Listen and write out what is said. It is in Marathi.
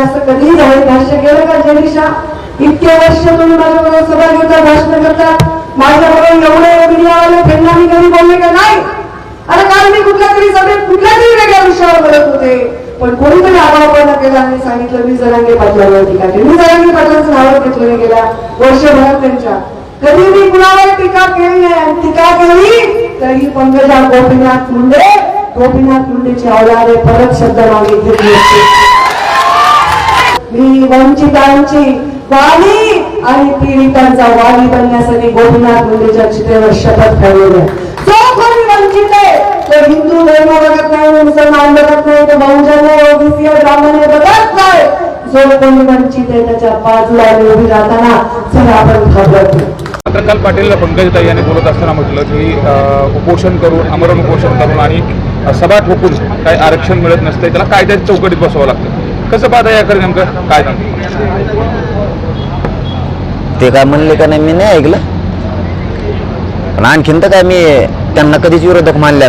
तुम्ही असं कधीही जाहीर भाष्य केलं का? जयदिशा इतके वर्ष तुम्ही माझ्याबरोबर सभा घेता भाषण करतात माझ्याबरोबर एवढे मीडियावाले त्यांना मी कधी बोलले का नाही? अरे काल मी कुठल्या तरी सभेत कुठल्या तरी वेगळ्या विषयावर बोलत होते. पण कोणीतरी आगाऊपणा केला आणि सांगितलं मी जरांगे पाटलावर टीका केली. मी जरांगे पाटलांचं नाव घेतलं नाही गेल्या वर्षभरात त्यांच्या. कधी मी कुणावर टीका केली नाही आणि टीका केली? तरी पंकजा गोपीनाथ मुंडे गोपीनाथ मुंडेची औलादे परत शब्द मागे घेतली असते मी वंचितांची वाली आणि पीडितांचा वाली बनण्यासाठी गोपीनाथ मुंडेच्या चित्रेवर शपथ ठरवली जो कोणी वंचित आहे तो हिंदू धर्म बघत नाही मुसलमान बघत नाही तो बहुजन ओबीसी ब्राह्मण आहे बघत नाही. जो कोणी वंचित आहे त्याच्या बाजूला उभी राहताना सगळं आपण घाबरतो. नाही पाटील पंकजताई यांनी बोलत असताना म्हटलं की उपोषण करून आमरण उपोषण करून आणि सभा ठोकून काही आरक्षण मिळत नसते त्याला कायद्याच्या चौकटीत बसवावं लागतं. कसं पाहता याकडे नेमकं? काय ते काय म्हणले का नाही मी नाही ऐकलं. पण आणखीन तर काय मी त्यांना कधीच विरोधक मानल्या नाही.